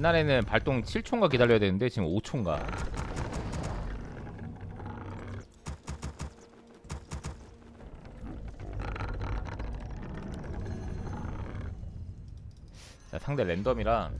옛날에는 발동 7초인가 기다려야 되는데 지금 5초인가. 자, 상대 랜덤이라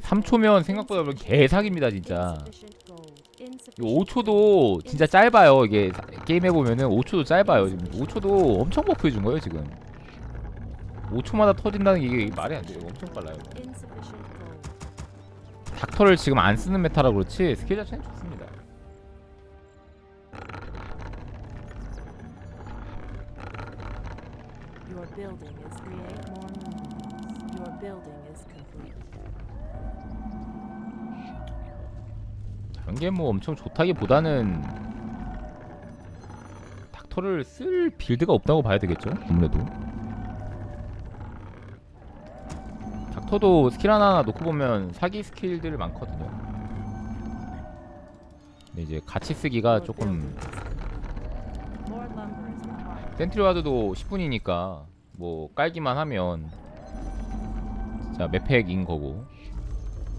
3초면 생각보다 개사기입니다 진짜. Insufficient gold. 이 Insufficient 5초도 진짜 짧아요 이게. 게임 해보면은 5초도 짧아요 지금. 5초도 엄청 버프해준 거예요 지금. 5초마다 터진다는 게 이게 말이 안 돼요. 엄청 빨라요. 닥터를 지금 안 쓰는 메타라 그렇지? 스킬 자체는 좋습니다 다른 게뭐 엄청 좋다기보다는 닥터를 쓸 빌드가 없다고 봐야 되겠죠? 아무래도. 닥터도 스킬 하나 놓고 보면 사기 스킬들 많거든요. 근데 이제 같이 쓰기가 조금. 센트리와드도 10분이니까 뭐 깔기만 하면 자 맵팩인 거고.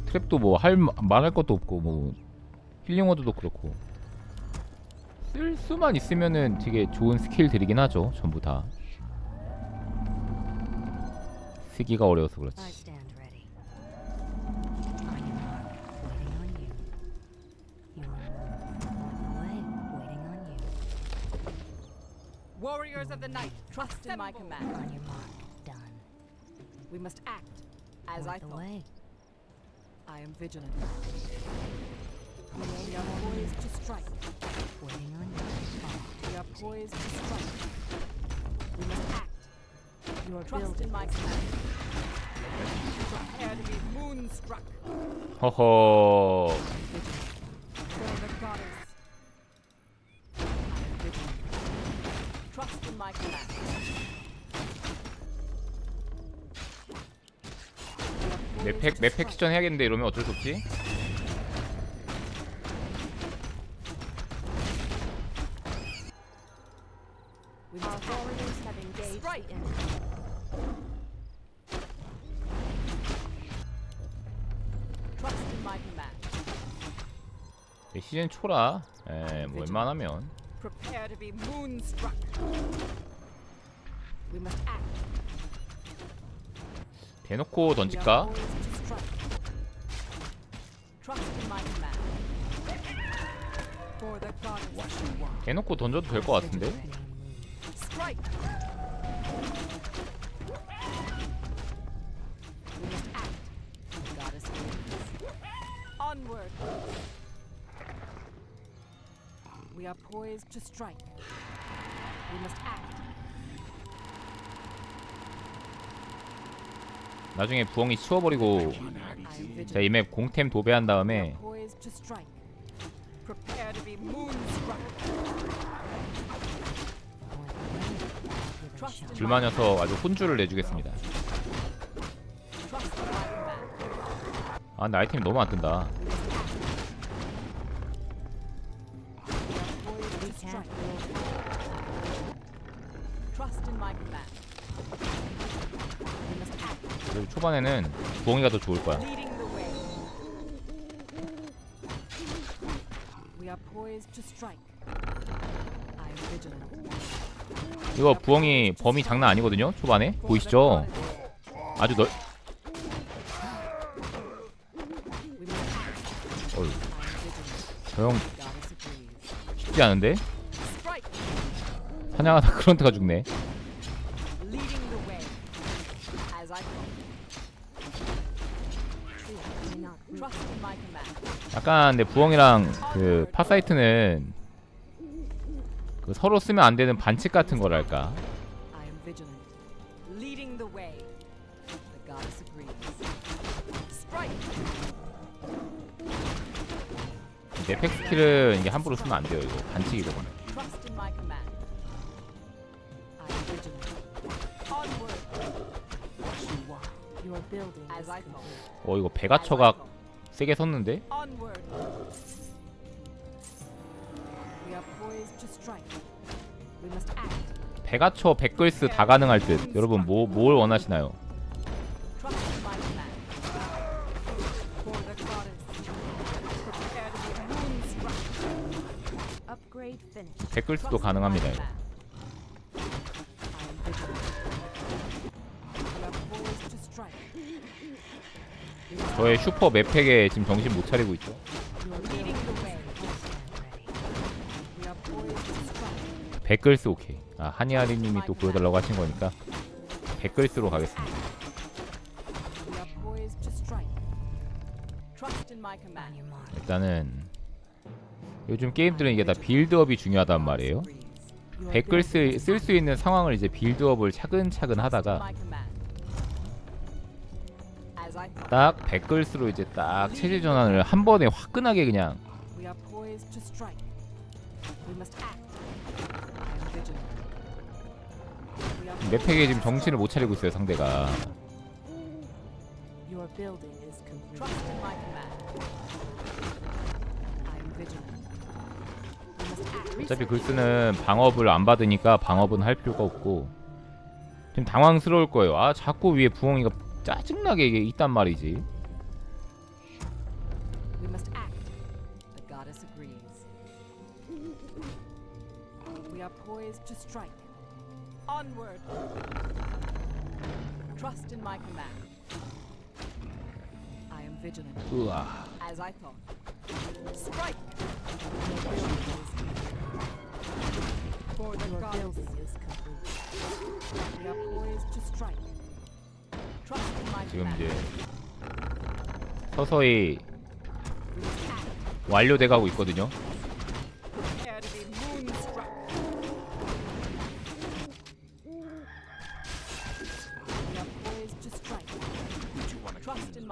트랩도 뭐 할 말할 것도 없고 뭐 힐링워드도 그렇고 쓸 수만 있으면은 되게 좋은 스킬들이긴 하죠 전부 다 쓰기가 어려워서 그렇지. Warriors of the night, trust in my command. On your mark, done. We must act as I thought. way. I am vigilant. 허허 맵팩 맵팩. 시전 해야겠는데 이러면 어쩔 수 없지 시즌 초라 에 뭐 웬만하면 Prepare to be moonstruck. We must act. 대놓고 We are 던질까? poised to strike. Trust in my command. For the goddess. 대놓고 던져도 될 것 같은데 Ready on move. Strike. We must act. The goddess wins. Onward. We are poised to strike. We must act. 나중에 부엉이 치워버리고 I am vigilant. 자이 맵 공템 도배한 다음에 Poised to strike. Prepare to be moonstruck. Point the way. Give it a Trust shot. in 불만 녀석 아주 혼주를 내주겠습니다 Trust in my command. 아 근데 아이템이 너무 안 뜬다 초반에는 부엉이가 더 좋을 거야. 이거 부엉이 범위 장난 아니거든요 초반에 보이시죠? 아주 넓 We must act. 어휴 I am vigilant. 저형. 쉽지 않은데? 사냥하다 그런트가 죽네 약간 근데 부엉이랑 그 파사이트는 그 서로 쓰면 안 되는 반칙 같은 거랄까 I am vigilant. Leading the way. The goddess agrees. Strike. 넷팩 스킬은 이게 함부로 쓰면 안 돼요 이거 thought. 어 이거 배가처가 thought. 세게 섰는데? 배가처 백글스 다 가능할 듯 여러분 뭐, 뭘 원하시나요? 백글스도 가능합니다 저의 슈퍼 맵팩에 지금 정신 못 차리고 있죠. 백글스 오케이 아 한이아리님이 또 보여달라고 하신 거니까 백글스로 가겠습니다. 일단은 요즘 게임들은 이게 다 빌드업이 중요하단 말이에요 백글스 쓸수 있는 상황을 이제 빌드업을 차근차근 하다가 딱 백글스로 이제 딱 체질 전환을 한 번에 화끈하게 그냥 맵팩에 지금 정신을 못 차리고 있어요 상대가. 어차피 글스는 방업을 안 받으니까 방업은 할 필요가 없고 지금 당황스러울 거예요 아 자꾸 위에 부엉이가 짜증나게 이게 있단 말이지 We must act. The goddess agrees. We are poised to strike. Onward. Trust in my command. I am vigilant. 으아 As I thought. Strike. For the Your goddess. building is complete. We are poised to strike. 지금. 이제 서서히. 완료돼 가고 있거든요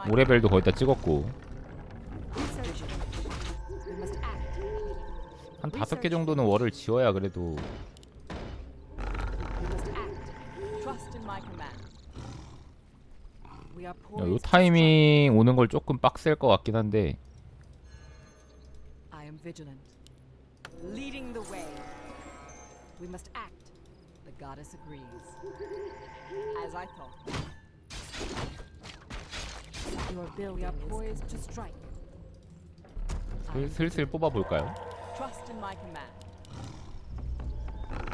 오레벨도 거의 다 찍었고. 한 다섯 개 정도는 월을 지어야 그래도 We must act. Trust in my command. Are 요 타이밍 오는 걸 조금 빡셀 것 같긴 한데 strike. I am vigilant. Leading the way. We must act. The goddess agrees. As I thought. Your We building are is poised to strike. I 슬- am 슬슬 뽑아볼까요? Trust in my command.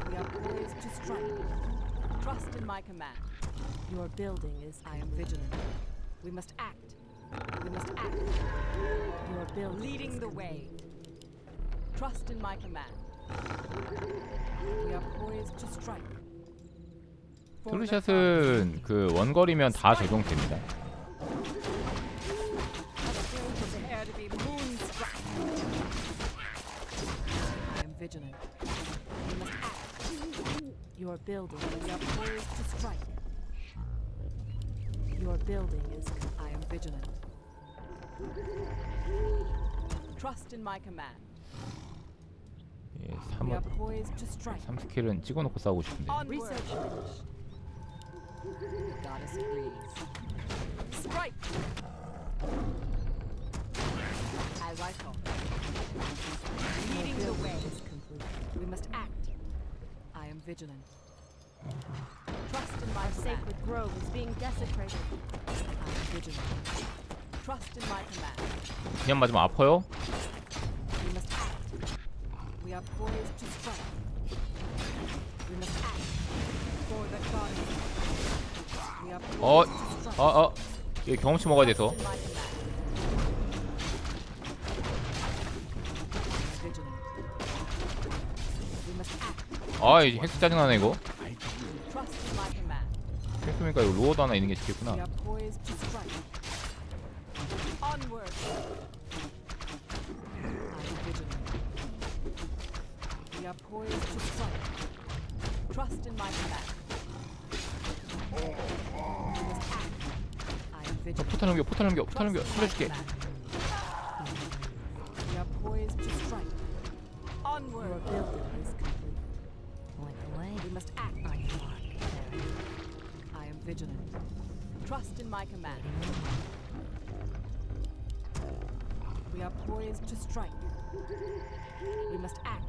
We are poised to strike. Trust in my command. your building is I am complete. vigilant. We must act. We must act. Your building Leading is the way. Trust in my command. We are poised to strike. For the 트루샷은 그 원거리면 다 적용됩니다 Prepare to be moonstruck. I am vigilant. We must act. Your building We are poised to strike. your building is complete. I am vigilant. Trust in my command. 예, We 3, are poised to strike. 3스킬은 찍어놓고 싸우고 싶은데 Onward. Research finished. The goddess agrees. Strike! As I thought. Leading the Building way. is complete. We must act. I am vigilant. Trust in my sacred grove is being desecrated. I am vigilant. Trust in my command. 그냥 맞으면 아파요? We must act. We are poised to strike. We must act. For the goddess. We are poised 어, to strike. 어, 어, 이 경험치 먹어야 돼서 Trust in my command. Vigilant. We must act. 아, 이 헬스 짜증나네 이거 헬스니까 이거 로어도 하나 있는 게 좋겠구나 are poised to strike. Onward. I am vigilant. We are poised to strike. Trust in my command. We must act. I am 어. 포탈 넘겨 포탈 넘겨 포탈 넘겨 살려줄게 vigilant. Trust in my command. We are poised to strike. We must act.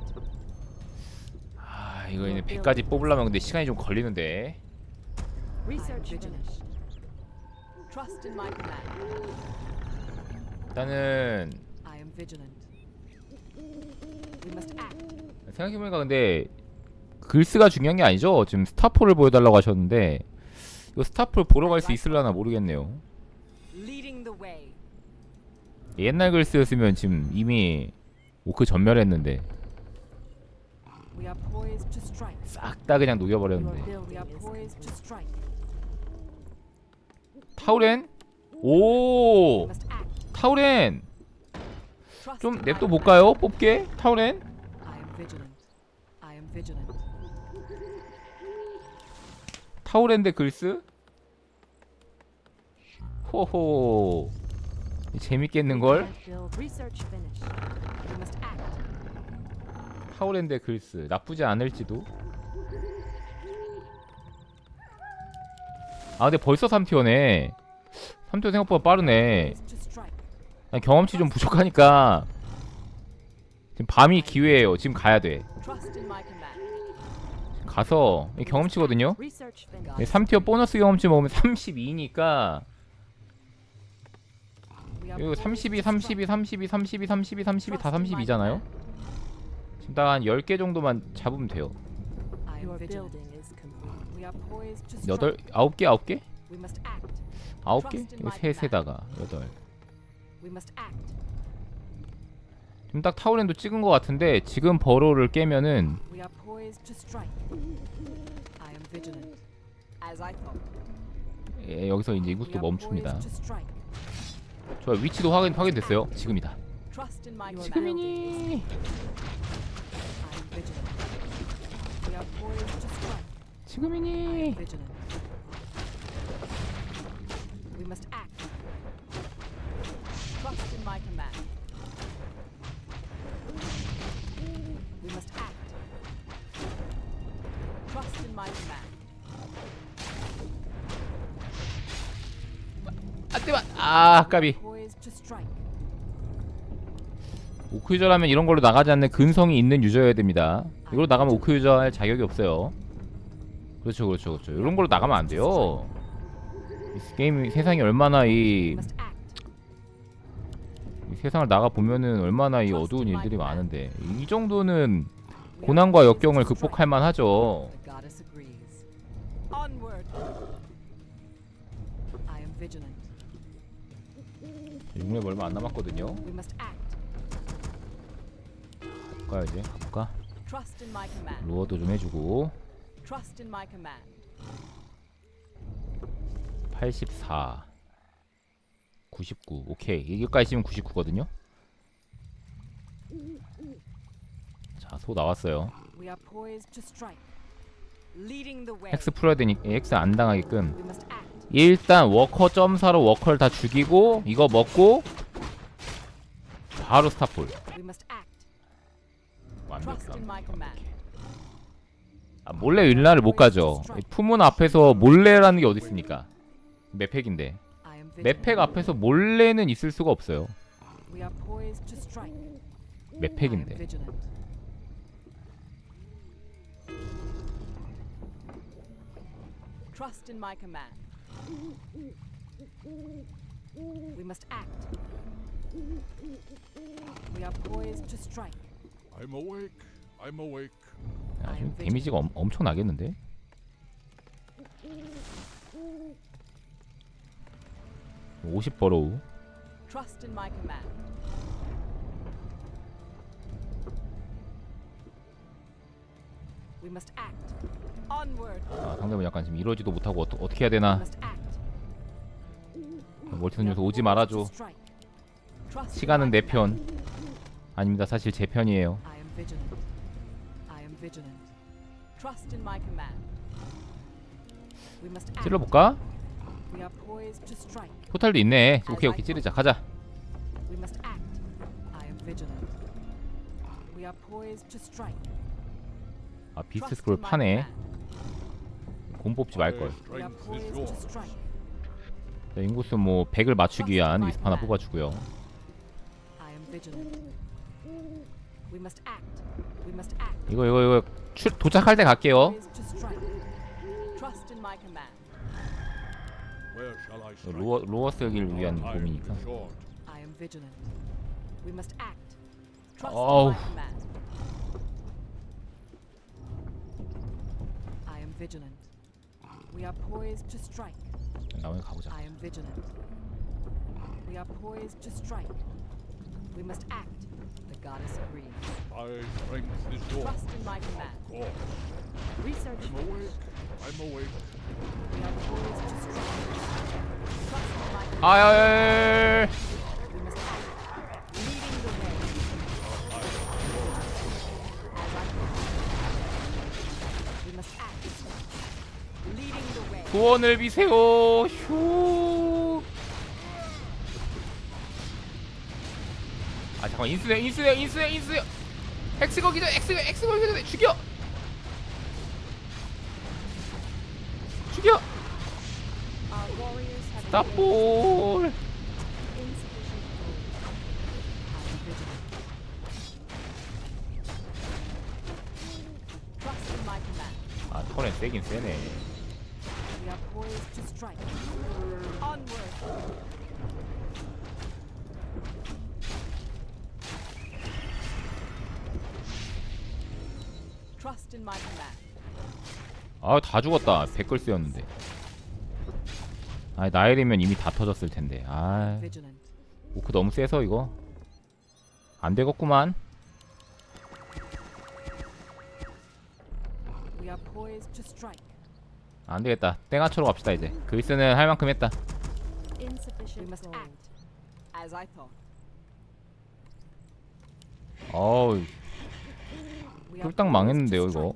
아 이거 이제 100까지 뽑으려면 근데 시간이 좀 걸리는데 Research finished. Trust in my command. 일단은 I am vigilant. We must act. 생각해보니까 근데 글스가 중요한 게 아니죠 지금 스타폴을 보여달라고 하셨는데 이거 스타폴 보러 갈 수 있을라나 모르겠네요. 옛날 글스였으면 지금 이미 오크 전멸했는데. 싹 다 그냥 녹여버렸는데. 타우렌? 오. 타우렌 좀 냅둬 볼까요 뽑게 타우렌? I am vigilant. I am vigilant. 대 글스? 호호. 재밌겠는걸? 대 글스. 나쁘지 않을지도. 아 근데 벌써 3티어네. 3티어 생각보다 빠르네. 경험치 좀 부족하니까 지금 밤이 기회예요. 지금 가야 돼 가서 경험치거든요. 3티어 보너스 경험치 먹으면 32니까. 이거 32, 32, 32, 32, 32, 32, 다 32잖아요? 지금 한 10개 정도만 잡으면 돼요. 8, 9개, 9개? 9개? 이거 3, 3다가 8 지금 딱 타우렌도 찍은 것 같은데 지금 버로를 깨면은 We are poised to strike. I am vigilant. As I thought. 예, 여기서 이제 are 멈춥니다. 좋아요 위치도 확인 확인됐어요. 지금이다. 지금이니. 지금이니. We must act. Trust in my command. 안돼만. 아 까비. 오크 유저라면 이런 걸로 나가지 않는 근성이 있는 유저여야 됩니다. 이걸로 나가면 오크 유저 할 자격이 없어요. 그렇죠 그렇죠 그렇죠. 이런 걸로 나가면 안 돼요. 이 게임 세상이 얼마나 이. 이 세상을 나가 보면은 얼마나 이 어두운 일들이 많은데 이 정도는 고난과 역경을 극복할 만하죠. Vigilant. 6렙 얼마 안 남았거든요. We must act. 볼까요 이제 가볼까? Trust in my command. 로어도 좀 해주고 Trust in my command. 84 99 오케이 이기까지 지면 99거든요 자 소 나왔어요 We are poised to strike. Leading the way. 헥스 풀어야 되니 헥스 안 당하게끔 We must act. 일단 워커 점사로 워커를 다 죽이고 이거 먹고 바로 스타폴 아, 몰래 윌라를 못 가죠 이 품은 앞에서 몰래라는 게 어디 있습니까 맵팩인데. 맵팩 앞에서 몰래는 있을 수가 없어요 맵팩인데. Trust in my command. We must act. We are poised to strike. I'm awake. I'm awake. 아, 지금 데미지가 엄, 엄청 나겠는데? (50) 버로우 Trust in my command. We must act. 아, 상대분 약간 지금 이러지도 못하고 어떠, 어떻게 해야 되나 We 요소 오지 말아줘 시간은 내. 편 아닙니다 사실 제 편이에요. 찔러볼까? 포탈도 있네 오케이 오케이 찌르자 가자. 아 비스트 스크롤 파네 돈 뽑지 말걸. 자, 인구수 뭐 100을 맞추기 위한 위스프 하나 뽑아주고요 I am vigilant. We must act. We must act. 이거 이거 이거 출, 도착할 때 갈게요 Poised to strike. Trust in my command. Where shall I strike? 로어, 로어 쓰기를 위한. I am vigilant. We must act. Trust Oh. in my command. I am vigilant. We are poised to strike. 나머지 가보자 I am vigilant. We are poised to strike. We must act. The goddess agrees. My strength is yours. Trust in my command. Of course. Research I'm awake. I'm awake. We are poised to strike. Trust in my command. 아야 구원을 비세요 휴. 아 잠깐 인수해 인수해 인수해 인수해 엑스 거기도 엑스 엑스 거기도 죽여 죽여 스탑볼. 아 턴에 세긴 세네 Poised to strike. Onward. Trust in my command. 아 다 죽었다 백글스였는데 아 나일이면 이미 다 터졌을 텐데 아 Vigilant. 오크 너무 세서 이거 안 되겠구만 We are poised to strike. 안 되겠다 땡아처로 갑시다 이제 그리스는 할 만큼 했다. 어우 poised 망했는데요 이거.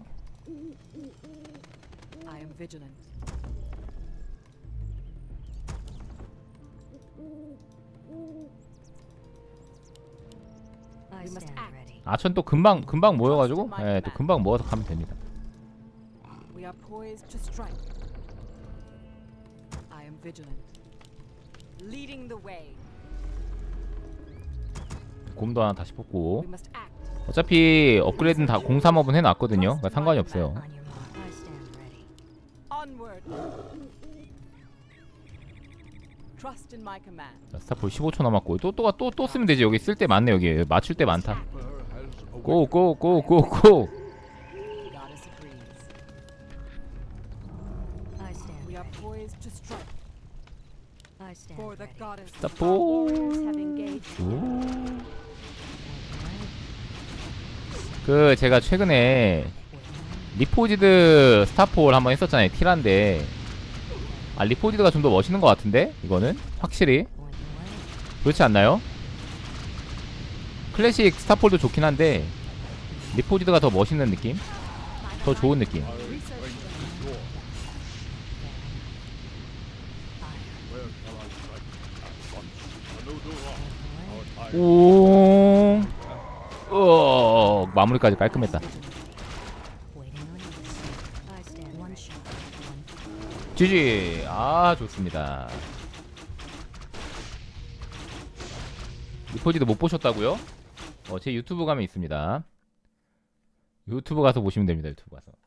아천 또 금방 금방 모여가지고 예, 또 금방 모아서 가면 됩니다. Are poised to strike. I am vigilant. Leading the way. 곰도 하나 다시 뽑고 We must act. 어차피 업그레이드는 다 03업은 해놨거든요. 그러니까 상관이 없어요. On your mark. I stand ready. Onward. Trust in my command. 자, 스타폴 15초 남았고 또또또또 또 쓰면 되지 여기 쓸 때 많네 여기 맞출 때 많다. Where has awaked? 고고고고 고. Poised to strike. I stand For the ready. goddess. Warriors have engaged 오. 그 제가 최근에 리포지드 스타폴 한번 했었잖아요. 티란데 아 리포지드가 좀 더 멋있는 것 같은데 이거는 확실히 the. 그렇지 않나요? 클래식 스타폴도 좋긴 한데 리포지드가 더 멋있는 느낌? 더 좋은 느낌. 오. 어, 마무리까지 깔끔했다. GG. 아, 좋습니다. 리포지드 못 보셨다고요? 어, 제 유튜브 가면 있습니다. 유튜브 가서 보시면 됩니다. 유튜브 가서.